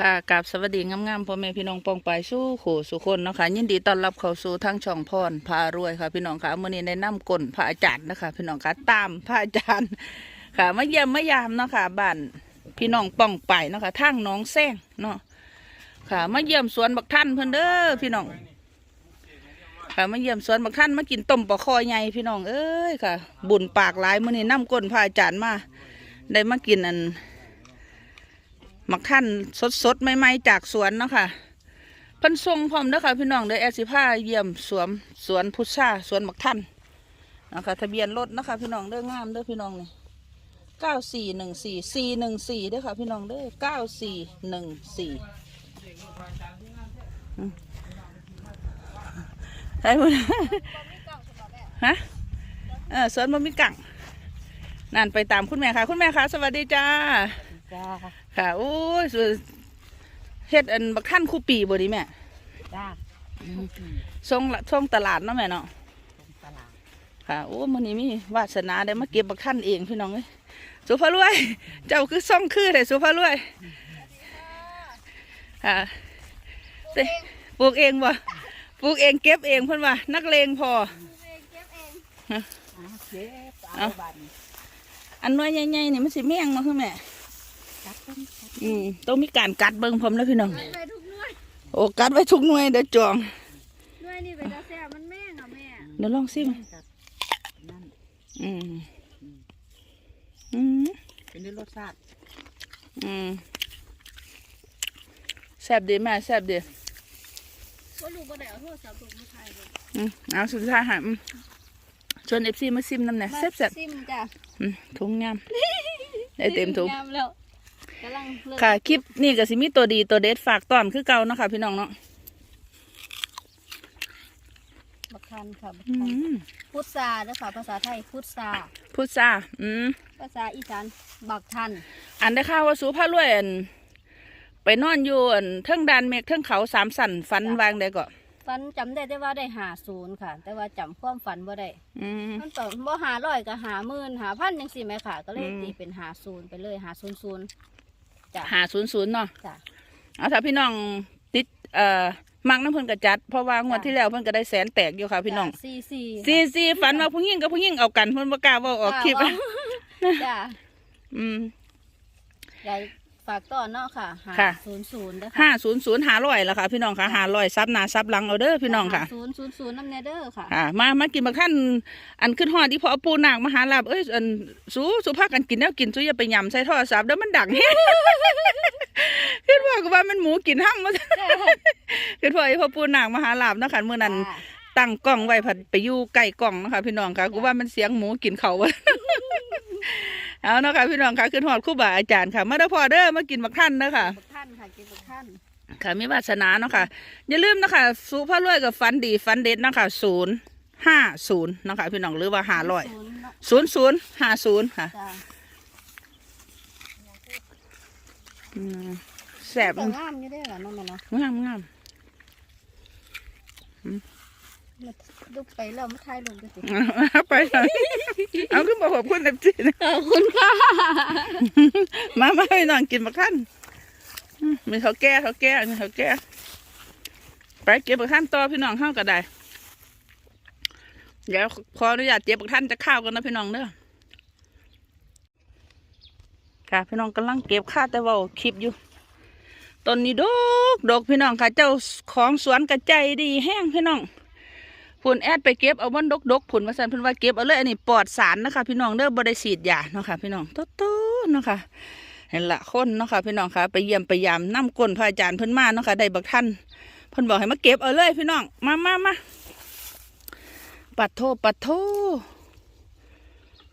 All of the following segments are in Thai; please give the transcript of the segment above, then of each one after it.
ค่ะกับสวัสดีงามๆพ่อแม่พี่น้องปองไปสู้ขู่สุคนเนาะค่ะยินดีต้อนรับเข้าสู่ทั้งช่องพรพารวยค่ะพี่น้องค่ะมื้อนี้ได้นํกลพระอาจารย์นะคะพี่น้องค่ะตามพระอาจารย์ค่ะมาเยี่ยมมายามเนาะค่ะบ้านพี่น้องปองไปเนาะค่ะทางน้องแซงเนาะค่ะมาเยี่ยมสวนบักท่านเพิ่นเด้อพี่น้องค่ะมาเยี่ยมสวนบักท่านมากินต้มปลาคอใหญ่พี่น้องเอ้ยค่ะ บุญปากหลายมื้อนี้นํกลพระอาจารย์มาได้มากินอัน หมักท่านสดสดใหม่ๆจากสวนเนาะค่ะเพิ่นทรงพร้อมเด้อค่ะพี่น้องเด้อแอสิผ้าเยี่ยมสวมสวนพุทราสวนหมักท่านนะคะทะเบียนรถนะคะพี่น้องเด้องามเด้อพี่น้องนี่เก้าสี่หนึ่งสี่สี่หนึ่งสี่เด้อค่ะพี่น้องเด้อเก้าสี่หนึ่งสี่ใช่พุ่นฮะเออสวนบ่มีกังนั่นไปตามคุณแม่ค่ะ คุณแม่ค่ะ สวัสดีจ้า จ้าค่ะ โอ้ยสุดเฮ็ดอันบักท่านคู่ปีบ่ดีแม่จ้าส่งละส่งตลาดเนาะแม่เนาะตลาดค่ะ โอ้มื้อนี้มีวาสนาได้มาเก็บบักท่านเองพี่น้องเอ้ยสุภาพรวย เจ้าคือส่องคือแต่สุภาพรวย ค่ะเด้ปลูกเองบ่ปลูกเองเก็บเองเพิ่นว่า นักเลงพอ อะเก็บเอาเอา บัตรอันน้อยใหญ่ๆนี่มันสิแม่งมาคือแม่จับต้นจับ อืมต้องมีการกัดเบิ่งพร้อมแล้วพี่น้อง ไปทุกหน่วยโอ้กัดไว้ทุกหน่วยเด้อจอง หน่วยนี่เป็นตาแซ่บมันแม่งอะแม่เดี๋ยวลองซิมจับนั่นอืม อืม เป็นด้วยรสชาติอืมแซ่บดีแม่แซ่บดีก็รู้ว่าได้เอาโทรศัพท์ลงมาถ่ายเลยอืมเอาสุดท้ายค่ะอืมชวนเอฟซีมาซิมน้ำเนี่ยแซ่บแซ่บซิมจ้ะอืมถุงงาม ได้เต็มถุง งามแล้ว กำลังเลิกค่ะคลิปนี่ก็สิมีตัวดีตัวเด็ดฝากตอนคือเก่าเนาะค่ะพี่น้องเนาะบักคันค่ะบักอืคันมพุทธาเด้อค่ะภาษาไทยพุทธาพุทธาอืมภาษาอีสานบักทันอันได้ข่าวว่าสูพารวยอันไปนอนอยู่อันเทิงดานเมฆเทิงเขาสามสันฟันวางได้ก็ฝันจำได้แต่ว่าได้หาศูนย์ค่ะ แต่ว่าจำความฝันบ่ได้ อืม มันต่อบ่หาร้อยก็หาหมื่นหาพันยังสี่ไหมค่ะ ก็เลยอืม ตีเป็นหาศูนย์ไปเลยหาศูนย์ศูนย์ จ้ะ หาศูนย์ศูนย์เนาะจ้ะ เอาถ้าพี่น้องติดเอ่อมักน้ำเพิ่นกระจัด เพราะว่างวดจ้ะ ที่แล้วเพิ่นก็ได้แสนแตกอยู่ค่ะพี่น้องสี่สี่ซีซีฝันว่าผู้หญิงกับผู้หญิงเอากันเพิ่นบ่กล้าเว้าออกคลิปจ้ะจ้ะอืมยาย ฝากต้อนเนาะค่ะหาค่ะ ศูนย์ศูนย์เด้อค่ะห้าศูนย์ศูนย์หาร้อยละค่ะ พี่น้องค่ะหาร้อยซับหน้าซับหลังเอาเด้อพี่น้องค่ะ ศูนย์ศูนย์ศูนย์น้ำเนเดอร์ค่ะอ่ามามากินบักท่านอันขึ้นฮอดที่พอปูนางมหาลาบเอ้ยอันสู้สู้พากันกินแล้วกินสู้อย่าไปยำใส่โทรศัพท์เด้อมันดังเฮ้คิดว่าก็ว่ามันหมูกินห้ำมาคิดว่าไอ้พ่อปูนางมหาลาบเนาะคะเมื่อนั้นจ้าตั้งกล้องไว้ผัดไปอยู่ใกล้กล้องเนาะคะพี่น้องค่ะกูว่ามันเสียงหมูกินเขาวะ เอาเนาะค่ะพี่น้องค่ะขึ้นฮอดครู่บาอาจารย์ค่ะมาเด้อพ่อเด้อมากินบักท่านเด้อค่ะบุกท่านค่ะกินบุกท่านค่ะมีวาสนาเนาะค่ะ อย่าลืมนะคะสูพระรวยกับฟันดีฟันเด็ดเนาะคะศูนย์ห้าศูนย์นาะคะพี่น้องหรือว่าห้าร้อยศูนย์เนาะศูนย์ศูนย์ห้าศูนย์ค่ะจ้าอืมแสบแต่งามอยู่ได้อเหรอน้องแม่เนาะงามงาม มาดูไปแล้วมาถ่ายลงกันสิเอาไปเลยเอาขึ้นมาขอบคุณเอฟซีนะขอบคุณค่ะ มามาให้น้องกินบักท่านอืมมีเขาวแก่เขาวแก่มีเขาวแก่ไปเก็บบักท่านต่อพี่น้องเข้าก็ได้เดี๋ยวขออนุญาตเจ็บบักท่านจะข้าวกันนะพี่น้องเด้อค่ะพี่น้องกำลังเก็บข้าวแต่เว่าคลิปอยู่ต้นนี้ดกดกพี่น้องค่ะเจ้าของสวนกระใจดีแห้งพี่น้อง ผุนแอดไปเก็บเอาบนดกดกผุนมาสั่นเพิ่นว่าเก็บเอาเลยอันนี้ปลอดสารนะคะ พี่น้องเด้อบ่ได้ฉีดยาเนาะค่ะพี่น้องโตโตๆเนาะค่ะเห็นละคนเนาะค่ะพี่น้องค่ะ ไปเยี่ยมไปยามน้ำก้นพระอาจารย์เพิ่นมาเนาะค่ะได้บักท่านเพิ่นบอกให้มาเก็บเอาเลยพี่น้องมามามาปัดโทปัดโท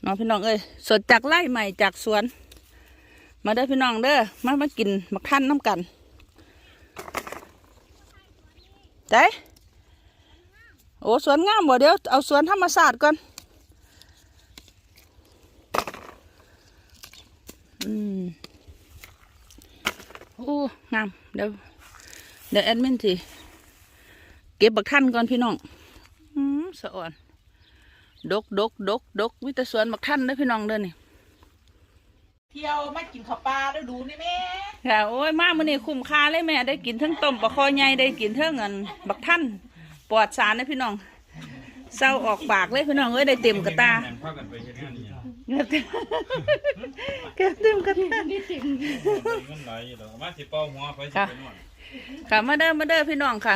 เนาะพี่น้องเอ้ยสดจากไร่ใหม่จากสวน มาเด้อพี่น้องเด้อมามากินบักท่านน้ำกันใจ โอ้สวนงามบ่เดี๋ยวเอาสวนธรรมศาสตร์ก่อนอืมโอ้งามเดี๋ยวเดี๋ยวแอดมินทีเก็บบักท่านก่อนพี่น้องอืมสะอ่อนดกดกดกดกวิตาสวนบักท่านเด้อพี่น้องเด้อนี่ที่ยวมากินข้าวปลาแล้วดูนี่แม่ค่ะโอ้ยมามื้อนี้คุ้มค่าเลยแม่ได้กินทั้งต้มปลาคอใหญ่ได้กินทั้งอันบักท่าน ปลอดสารนะพี่น้องเศร้าออกปากเลยพี่น้องเอ้ยได้เต็มกระตาแม่งพากันไปเฮ็ดงานนี่เก็บเต็มเก็บเต็มกระตา เงินหลายอยู่ดอกเอามาสิเป่าหัวไปสิไปนวดค่ะมาเด้อมาเด้อพี่น้องค่ะ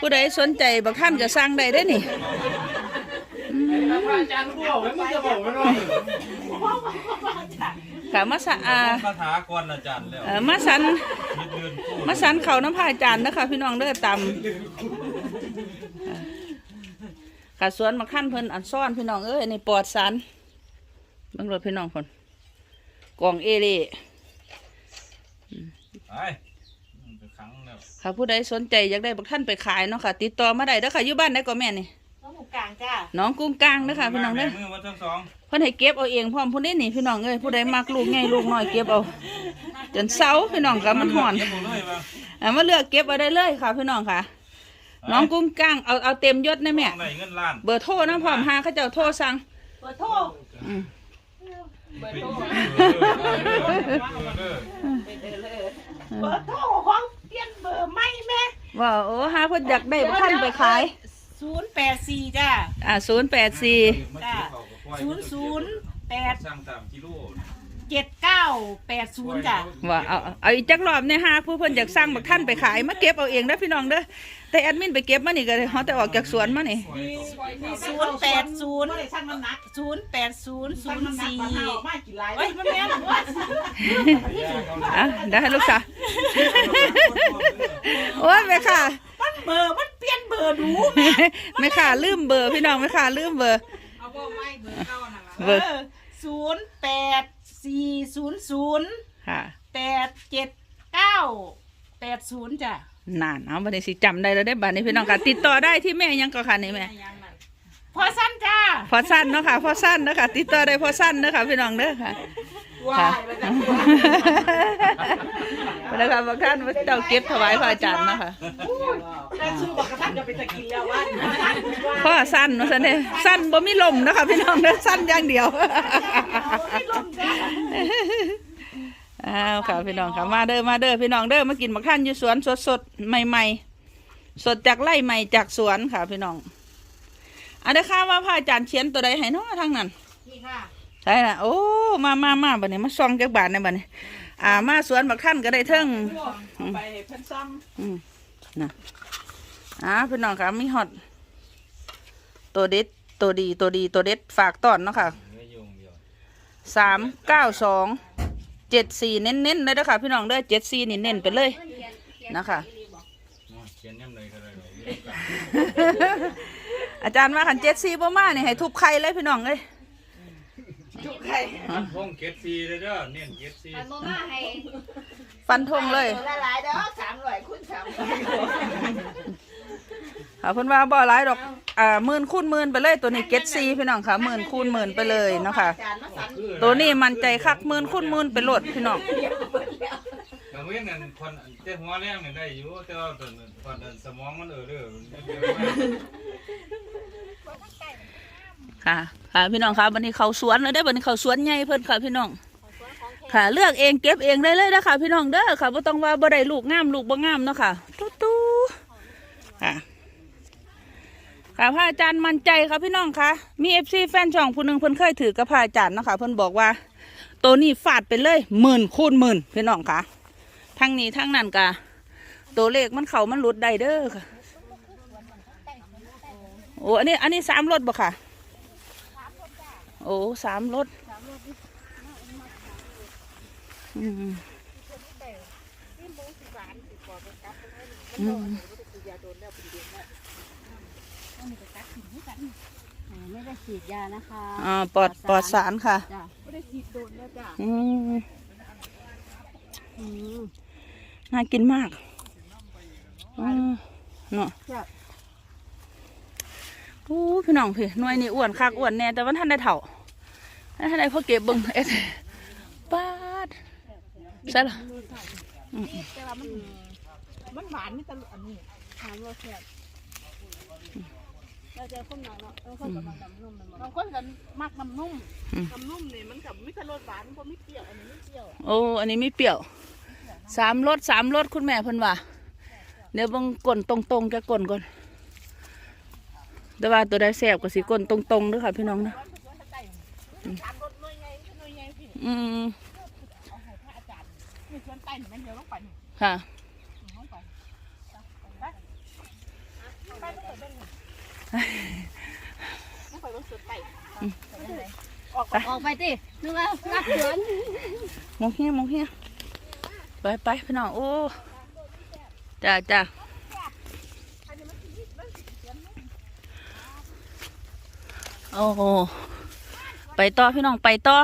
ผู้ใดสนใจบักท่านก็สั่งได้เด้อนี่อางจะบอกไว้หน่อยค่ะมาสะอาคาถาก่อนอาจารย์แล้วเอ่อมาสัน คิดเดือนกูมาสันเขาน้ำพายจานนะคะพี่น้องเด้อตำค่ะสวนมาขั้นเพิ่นอันซ่อนพี่น้องเอ้ยในปลอดสารเบิ่งรถพี่น้องคนกล่องเอเล่ไปมันจะขังแล้วค่ะผู้ใดสนใจอยากได้บักท่านไปขายเนาะค่ะ ติดต่อมาได้เด้อค่ะอยู่บ้านได้ก็แม่นี่น้องหมูกลางจ้าน้องกุ้งกลางเด้อค่ะพี่น้องเด้อมือมาทั้งสองเพิ่นให้เก็บเอาเองพร้อมผู้นี้นี่พี่น้องเอ้ยผู้ใดมักลูกใหญ่ลูกน้อยเก็บเอาจนเซาพี่น้องกับมันห่อนเก็บหมดเลยมาอะมาเลือกเก็บเอาได้เลยค่ะพี่น้องค่ะ น้องกุ้งกลางเอาเอาเต็มยศนะแม่ได้เงินล้านเบอร์โทรนะพร้อมหาเขาเจ้าโทรสั่งเปิดโทรอืม เบอร์โทรเออเปิดโทรของเปลี่ยนเบอร์ไม่แม่ว่าโอ้หาเพิ่นอยากได้บักท่านไปขาย ศูนย์แปดสี่จ้าอ่าศูนย์แปดสี่จ้าศูนย์ศูนย์แปด สั่งตามกิโล เจ็ดเก้าแปดศูนย์จ้าว่าเอาเอาอีกจักรอบเนี่ยฮะผู้เพิ่นอยากสั่งบักท่านไปขายมาเก็บเอาเองเด้อพี่น้องเด้อแต่แอดมินไปเก็บมานี่ก็เฮาแต่ออกจากสวนมานี่ศูนย์แปดศูนย์ศูนย์แปดศูนย์ศูนย์สี่เฮ้ยมันแม่นว่าอะได้ลูกสาวโอ้ยแม่ค่ะมันเบอร์มันเปลี่ยนเบอร์ดูแม่ค่ะลืมเบอร์พี่น้องแม่ค่ะลืมเบอร์เอาว่าไม่เบอร์เก้าน่ะเบอร์ศูนย์แปด สี่ศูนย์ศูนย์ค่ะแปดเจ็ดเก้าแปดศูนย์จ้ะนานเอาบัดนี้สิจำได้แล้วได้อบัดนี้พี่น้องค่ะ ติดต่อได้ที่แม่ยังก็ค่ะนี่แม่พอสั้นจ้าพอสั้นเนาะค่ะ พอสั้นเนาะค่ะ ติดต่อได้พอสั้นเนาะค่ะพี่น้องเด้อค่ะว้าค่ะยแล้วจ้ะ แล้วค่ะบางท่านเจ้าเก็บถวายพระอาจารย์เนาะค่ะแต่ชื่อบอกกระทั่งจะไปตะกี้แล้วว่าพ่อสั้นเนาะซั่นเด้สั้นบ่มีลมเนาะค่ะพี่น้องเด้อสั้นอย่างเดียว ไม่ลงจ้า อ้าวค่ะพี่น้องค่ะมาเด้อมาเด้อพี่น้องเด้อมากินบักท่านอยู่สวนสดสดๆใหม่ๆสดจากไร่ใหม่จากสวนค่ะพี่น้องอันนี้ค่ะว่าพระอาจารย์เขียนตัวใดให้เนาะทางนั้นนี่ค่ะใช่ละโอ้มามามาบัดนี้มาซองจักบาทในบัดนี้ อ่ามาสวนบักท่านก็ได้เทิงไปเพิ่นซ้อืมนะอ่าพี่น้องค่ะมีฮอตตัวเด็ดตัวดีตัวดีตัวเด็ดฝากต้อนเนาะค่ะ เนื้อยุงเดียว สามเก้าสองเจ็ดสี่เน้นๆเลยนะคะพี่น้องเด้อเจ็ดสี่นี่เน้นไปเลยนะคะเขียนยังไงก็ได้อาจารย์ว่าขันเจ็ดสี่ประมาณนี่ให้ทุบไข่เลยพี่น้องเลยำจุกไข่ห้องเก็ตซีเลยเด้อเน้นเก็ตซีมันบ่มาให้ฟันธงเลยละลายเด้อสามร้อยคุณสามร้อยค่ะเพิ่นว่าบ่หลายดอก อ่าหมื่นคูณหมื่นไปเลยตัวนี้เจ็ดสี่พี่น้องค่ะหมื่นคูณหมื่นไปเลยเนาะค่ะจานมาสั่นตัวนี้มันใจคักหมื่นคูณหมื่นไปโหลดพี่น้องบางเว้นนั่นคนเจ้าหัวแรงนี่ได้อยู่แต่ว่าตอนตอนสมองมันเออเด้อค่ะ ค่ะพี่น้องค่ะวันนี้เขาสวนเลยได้อวันนี้เขาสวนใหญ่เพิ่นค่ะพี่น้อง ค่ะ เลือกเองเก็บเองได้เลยนะคะพี่น้องเด้อค่ะบ่ต้องว่าบ่ได้ลูกงามลูกบ่งามเนาะค่ะตู้ตู้ค่ะ ค่ะพระอาจารย์มั่นใจค่ะพี่น้องคะมีเอฟซีแฟนช่องผู้หนึ่งเพิ่นเคยถือกับพระอาจารย์เนาะค่ะเพิ่นบอกว่า ตัวนี้ฟาดไปเลยหมื่นคูณหมื่นพี่น้องคะทั้งนี้ทั้งนั้นกะตัวเลขมันเขามันหลุดได้เด้อค่ะโอ้อันนี้อันนี้สามรถบ่ค่ะโอ้สามรถอืมอืม ไม่ได้ฉีดยานะคะอ่าปลอดปลอดสารค่ะจ้ะอืมอืมน่ากินมากอืมเนาะจ้ะโอ้พี่น้องพี่หน่วยนี่อ้วนคักอ้วนแน่แต่ว่าท่านได้เถ่าท่านได้พ่อเก็บเบิ้งเอ็ดปาดใช่หรอแต่ว่ามันมันหวานนี่ตลอดอันนี้ถามรสแซ่บ เราจะคนหนังเนาะเอาคนกับดำนุ่มมันบางคนกันมักน้ำนุ่มอืมน้ำนุ่มนี่มันกับมิตรรสหวานเพราะไม่เปรี้ยวอันนี้ไม่เปรี้ยวโอ้อันนี้ไม่เปรี้ยวสามรสสามรสคุณแม่เพิ่นว่าเดี๋ยวเบังก่นตรงๆจะก่นก่อนแต่ว่าตัวใดแสบก็สิก่นตรงๆเด้วยค่ะพี่น้องนะสามรสหน่วยใหญ่หน่วยใหญ่พี่อืมเอ ออกไปออกไปตินึกว่ารับสวนมองเฮียมองเฮียไปไปพี่น้องโอ้จ้าจ้าโอ้โหไปต่อพี่น้องไปต่อ